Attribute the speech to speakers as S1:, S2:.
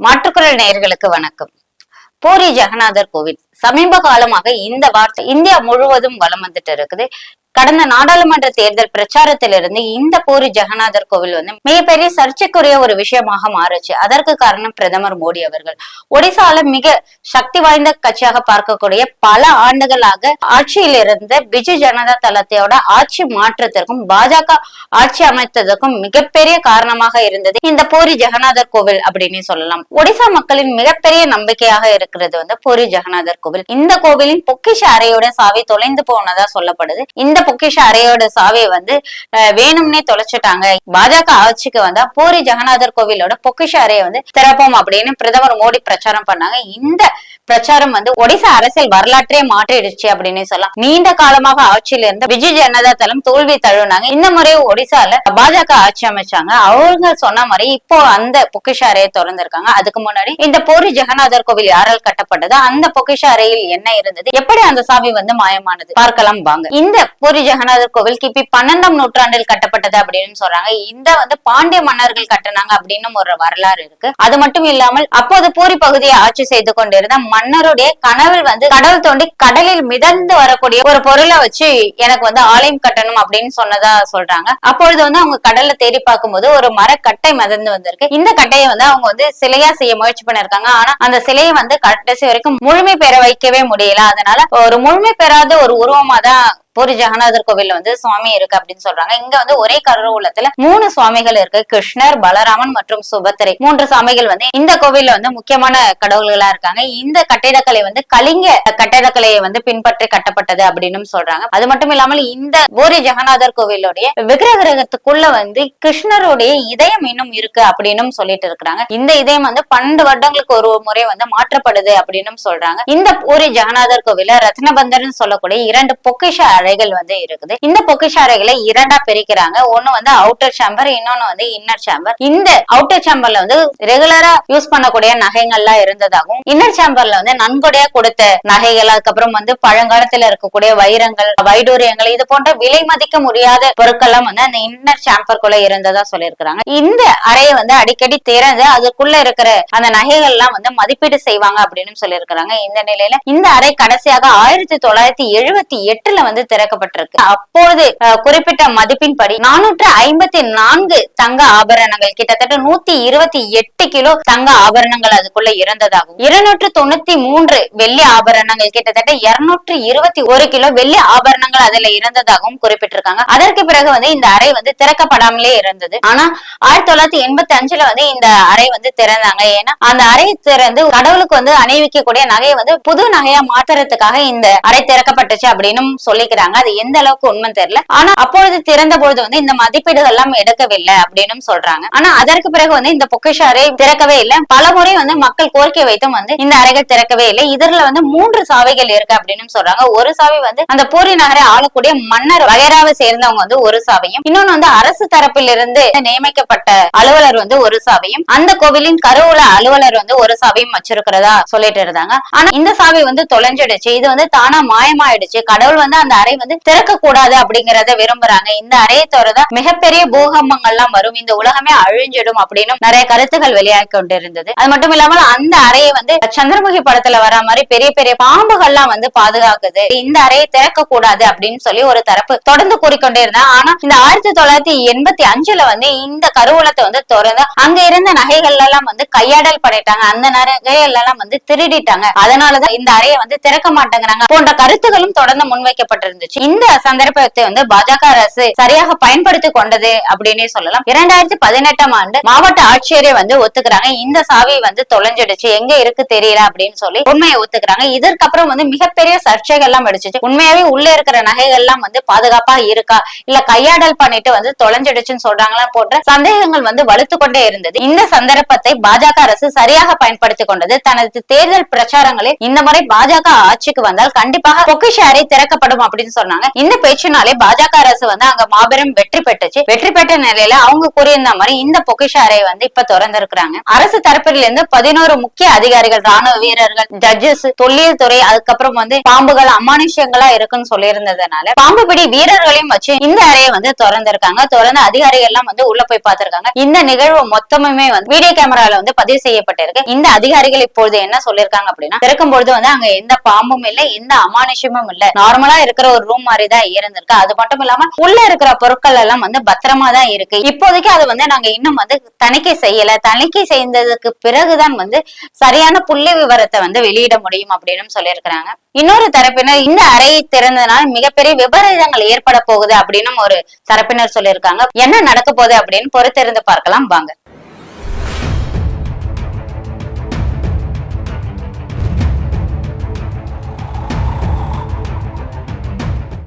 S1: மாற்றுக்குரல் நேயர்களுக்கு வணக்கம். பூரி ஜெகநாதர் கோவில். சமீப காலமாக இந்த வார்த்தை இந்தியா முழுவதும் வலம் வந்துட்டு இருக்குது. கடந்த நாடாளுமன்ற தேர்தல் பிரச்சாரத்திலிருந்து இந்த பூரி ஜெகநாதர் கோவில் வந்து மிகப்பெரிய சர்ச்சைக்குரிய ஒரு விஷயமாக மாறுச்சு. அதற்கு காரணம் பிரதமர் மோடி அவர்கள். ஒடிசால மிக சக்தி வாய்ந்த கட்சியாக பார்க்கக்கூடிய பல ஆண்டுகளாக ஆட்சியில் இருந்த பிஜு ஜனதா தளத்தையோட ஆட்சி மாற்றத்திற்கும் பாஜக ஆட்சி அமைத்ததற்கும் மிகப்பெரிய காரணமாக இருந்தது இந்த பூரி ஜெகநாதர் கோவில் அப்படின்னு சொல்லலாம். ஒடிசா மக்களின் மிகப்பெரிய நம்பிக்கையாக இருக்கிறது வந்து பூரி ஜெகநாதர் கோவில் கோவில். இந்த கோவிலின் பொக்கிஷ அறையோட சாவி தொலைந்து போனதா சொல்லப்படுது. இந்த பொக்கிஷ அறையோட சாவியை வந்து வேணும்னே தொலைச்சிட்டாங்க. பாஜக ஆட்சிக்கு வந்தா பூரி ஜெகநாதர் கோவிலோட பொக்கிஷ அறையை வந்து திறப்போம் அப்படின்னு பிரதமர் மோடி பிரச்சாரம் பண்ணாங்க. இந்த பிரச்சாரம் வந்து ஒடிசா அரசியல் வரலாற்றே மாற்றிடுச்சு அப்படின்னு சொல்லலாம். நீண்ட காலமாக ஆட்சியில இருந்த பிஜு ஜனதா தளம் தோல்வி தழுவினாங்க. இந்த முறை ஒடிசால பாஜக ஆட்சி அமைச்சாங்க. அவங்க சொன்ன மாதிரி இப்போ அந்த பொக்கிஷ அறையை திறந்திருக்காங்க. அதுக்கு முன்னாடி இந்த பூரி ஜெகநாதர் கோவில் யாரால் கட்டப்பட்டதோ? அந்த பொக்கிஷ அறையில் என்ன இருந்தது? எப்படி அந்த சாவி வந்து மாயமானது? பார்க்கலாம் வாங்க. இந்த பூரி ஜெகநாதர் கோவில் கிபி பன்னெண்டாம் நூற்றாண்டில் கட்டப்பட்டது அப்படின்னு சொல்றாங்க. இந்த வந்து பாண்டிய மன்னர்கள் கட்டினாங்க அப்படின்னு ஒரு வரலாறு இருக்கு. அது மட்டும் இல்லாமல் அப்போது பூரி பகுதியை ஆட்சி செய்து கொண்டிருந்த மன்னருடைய கனவில் வந்து கடல் தோண்டி கடலில் மிதந்து வரக்கூடிய ஒரு பொருளை வச்சு எனக்கு வந்து ஆலயம் கட்டணும் அப்படின்னு சொன்னதா சொல்றாங்க. அப்பொழுது வந்து அவங்க கடல்ல தேடி பார்க்கும்போது ஒரு மரக்கட்டை மிதந்து வந்திருக்கு. இந்த கட்டையை வந்து அவங்க வந்து சிலையா செய்ய முயற்சி பண்ணிருக்காங்க ஆனா அந்த சிலையை வந்து கடைசி வரைக்கும் முழுமை பெற வைக்கவே முடியல. அதனால ஒரு முழுமை பெறாத ஒரு உருவமா தான் பூரி ஜெகநாதர் கோவில் வந்து சுவாமி இருக்கு அப்படின்னு சொல்றாங்க. இங்க வந்து ஒரே கருவூலத்துல மூணு சுவாமிகள் இருக்கு. கிருஷ்ணர் பலராமன் மற்றும் சுபத்திரை மூன்று சுவாமிகள் வந்து இந்த கோவில்ல வந்து முக்கியமான கடவுள்களா இருக்காங்க. இந்த கட்டிடக்கலை வந்து கலிங்க கட்டிடக்கலையை வந்து பின்பற்றி கட்டப்பட்டது அப்படின்னு சொல்றாங்க. அது மட்டும் இல்லாமல் இந்த பூரி ஜெகநாதர் கோவிலுடைய விக்கிரகத்துக்குள்ள வந்து கிருஷ்ணருடைய இதயம் இன்னும் இருக்கு அப்படின்னு சொல்லிட்டு இருக்கிறாங்க. இந்த இதயம் வந்து பன்னெண்டு வருடங்களுக்கு ஒரு முறை வந்து மாற்றப்படுது அப்படின்னு சொல்றாங்க. இந்த பூரி ஜெகநாதர் கோவில ரத்னபந்தர்னு சொல்லக்கூடிய இரண்டு பொக்கிஷ அறைகள் வந்து இருக்குது. இந்த பொக்கிஷ அறைகளை இரண்டா பிரிக்கிறாங்க. ஒண்ணு வந்து அவுட்டர் சேம்பர் இன்னொன்னு வந்து இன்னர் சேம்பர் இந்த அவுட்டர் சேம்பர்ல வந்து ரெகுலரா யூஸ் பண்ணக்கூடிய நகைகள்லாம் இருந்ததாகவும் இன்னர் சேம்பர்ல வந்து நன்கொடையா கொடுத்த நகைகள் அதுக்கப்புறம் வந்து பழங்காலத்துல இருக்கக்கூடிய வைரங்கள் வைடூரியங்கள் இது போன்ற விலை மதிக்க முடியாத பொருட்கள்லாம் வந்து அந்த இன்னர் சேம்பருக்குள்ள இருந்ததா சொல்லியிருக்கிறாங்க. இந்த அறையை வந்து அடிக்கடி திறந்து அதுக்குள்ள இருக்கிற அந்த நகைகள் எல்லாம் வந்து மதிப்பீடு செய்வாங்க அப்படின்னு சொல்லியிருக்கிறாங்க. இந்த நிலையில இந்த அறை கடைசியாக ஆயிரத்தி தொள்ளாயிரத்தி எழுபத்தி எட்டுல வந்து திறக்கப்பட்டிருக்கு. அப்போது குறிப்பிட்ட மதிப்பின்படி நானூற்று ஐம்பத்தி நான்கு தங்க ஆபரணங்கள் கிட்டத்தட்ட நூத்தி இருபத்தி எட்டு கிலோ தங்க ஆபரணங்கள் அதுக்குள்ள இருந்ததாகவும் இருநூற்று தொண்ணூத்தி மூன்று வெள்ளி ஆபரணங்கள் கிட்டத்தட்ட இருநூற்று இருபத்தி ஒரு கிலோ வெள்ளி ஆபரணங்கள் அதுல இருந்ததாகவும் குறிப்பிட்டிருக்காங்க. அதற்கு பிறகு வந்து இந்த அறை வந்து திறக்கப்படாமலே இருந்தது. ஆனா ஆயிரத்தி தொள்ளாயிரத்தி எண்பத்தி அஞ்சுல வந்து இந்த அறை வந்து திறந்தாங்க. ஏன்னா அந்த அறை திறந்து கடவுளுக்கு வந்து அணிவிக்கக்கூடிய நகையை வந்து புது நகையா மாத்துறதுக்காக இந்த அறை திறக்கப்பட்டுச்சு அப்படின்னு சொல்லிக்கிறாங்க. அது எந்த அளவுக்கு உண்மை தெரியல. ஆனா அப்பொழுது திறந்த பொழுது வந்து இந்த மதிப்பீடுகள் எல்லாம் எடுக்கவில்லை அப்படின்னு சொல்றாங்க. ஆனா அதற்கு பிறகு வந்து இந்த பொக்கிஷ அறை திறக்கவே இல்லை. பல முறை வந்து மக்கள் கோரிக்கை வைத்தும் வந்து இந்த அறைகள் திறக்கவே இல்லை. இதுல வந்து மூன்று சாவைகள் இருக்கு அப்படின்னு சொல்றாங்க. ஒரு சாவி வந்து அந்த பூரி நகரை ஆளக்கூடிய மன்னர் வகைராவை சேர்ந்தவங்க வந்து ஒரு சாவையும் இன்னொன்னு வந்து அரசு தரப்பிலிருந்து நியமிக்கப்பட்ட அலுவலர் வந்து ஒரு சாவையும் அந்த கோவிலின் கருவூல அலுவலர் வந்து ஒரு சாவையும் வச்சிருக்கிறதா சொல்லிட்டு இருந்தாங்க. ஆனா இந்த சாவி வந்து தொலைஞ்சிடுச்சு. இது வந்து தானா மாயமாயிடுச்சு. கடவுள் வந்து அந்த அறை வந்து திறக்க கூடாது அப்படிங்கறத விரும்புறாங்க. இந்த அறையை திறதான் மிகப்பெரிய பூகம்பங்கள்லாம் வரும். இந்த உலகமே அழிஞ்சிடும் அப்படின்னு நிறைய கருத்துகள் வெளியாகி கொண்டிருந்தது. அது மட்டும் இல்லாமல் அந்த அறையை வந்து சந்திரமுகி படத்துல வர மாதிரி பெரிய பெரிய பாம்புகள்லாம் வந்து பாதுகாக்குது. இந்த அறையை திறக்க கூடாது அப்படின்னு சொல்லி ஒரு தரப்பு தொடர்ந்து கூறிக்கொண்டே இருந்தேன் ஆனா இந்த ஆயிரத்தி தொள்ளாயிரத்தி எண்பத்தி அஞ்சுல வந்து இந்த கருவூலத்தை வந்து திறந்து அங்க இருந்த நகைகள் எல்லாம் வந்து கையாடல் பண்ணிட்டாங்க. அந்த நகைகள் எல்லாம் வந்து திருடிட்டாங்க. அதனாலதான் இந்த அறையை வந்து திறக்க மாட்டேங்கிறாங்க போன்ற கருத்துகளும் தொடர்ந்து முன்வைக்கப்பட்டிருந்தது. இருந்துச்சு. இந்த சந்தர்ப்பத்தை வந்து பாஜக அரசு சரியாக பயன்படுத்தி கொண்டது அப்படின்னு சொல்லலாம். இரண்டாயிரத்தி பதினெட்டாம் ஆண்டு மாவட்ட ஆட்சியரே வந்து ஒத்துக்கிறாங்க. இந்த சாவி வந்து தொலைஞ்சிடுச்சு. எங்க இருக்கு தெரியல அப்படின்னு சொல்லி உண்மையை ஒத்துக்கிறாங்க. இதற்கப்புறம் வந்து மிகப்பெரிய சர்ச்சைகள் எல்லாம் அடிச்சிச்சு உண்மையாவே உள்ள இருக்கிற நகைகள் எல்லாம் வந்து பாதுகாப்பா இருக்கா? இல்ல கையாடல் பண்ணிட்டு வந்து தொலைஞ்சிடுச்சுன்னு சொல்றாங்களா போன்ற சந்தேகங்கள் வந்து வலுத்து கொண்டே இருந்தது. இந்த சந்தர்ப்பத்தை பாஜக அரசு சரியாக பயன்படுத்தி கொண்டது. தனது தேர்தல் பிரச்சாரங்களில் இந்த முறை பாஜக ஆட்சிக்கு வந்தால் கண்டிப்பாக பொக்கிஷ அறை திறக்கப்படும் அப்படின்னு அப்படின்னு சொன்னாங்க. இந்த பேச்சுனாலே பாஜக அரசு வந்து அங்க மாபெரும் வெற்றி பெற்றுச்சு. வெற்றி பெற்ற நிலையில அவங்க கூறியிருந்த மாதிரி இந்த பொக்கிஷ அறையை வந்து இப்ப திறந்திருக்கிறாங்க. அரசு தரப்பில இருந்து பதினோரு முக்கிய அதிகாரிகள் ராணுவ வீரர்கள் ஜட்ஜஸ் தொல்லியல் துறை அதுக்கப்புறம் வந்து பாம்புகள் அமானுஷ்யங்களா இருக்குன்னு சொல்லியிருந்ததுனால பாம்பு பிடி வீரர்களையும் வச்சு இந்த அறையை வந்து திறந்திருக்காங்க. திறந்து அதிகாரிகள் எல்லாம் வந்து உள்ள போய் பார்த்திருக்காங்க. இந்த நிகழ்வு மொத்தமுமே வந்து வீடியோ கேமரால வந்து பதிவு செய்யப்பட்டிருக்கு. இந்த அதிகாரிகள் இப்பொழுது என்ன சொல்லியிருக்காங்க அப்படின்னா திறக்கும் பொழுது வந்து அங்க எந்த பாம்பும் இல்ல எந்த அமானுஷ்யமும் இல்ல. நார்மலா இருக்கிற ஒரு ரூம் மாதிரி தான் இருந்திருக்கு. அது மட்டும் இல்லாம உள்ள இருக்கிற பொருட்கள் எல்லாம் வந்து பத்திரமா தான் இருக்கு. இப்போதைக்கு அது வந்து நாங்க இன்னும் வந்து தணிக்கை செய்யல. தணிக்கை செய்ததுக்கு பிறகுதான் வந்து சரியான புள்ளி விவரத்தை வந்து வெளியிட முடியும் அப்படின்னு சொல்லியிருக்கிறாங்க. இன்னொரு தரப்பினர் இந்த அறையை திறந்ததுனால மிகப்பெரிய விபரீதங்கள் ஏற்பட போகுது அப்படின்னு ஒரு தரப்பினர் சொல்லியிருக்காங்க. என்ன நடக்க போகுது அப்படின்னு பொறுத்திருந்து பார்க்கலாம். வாங்க.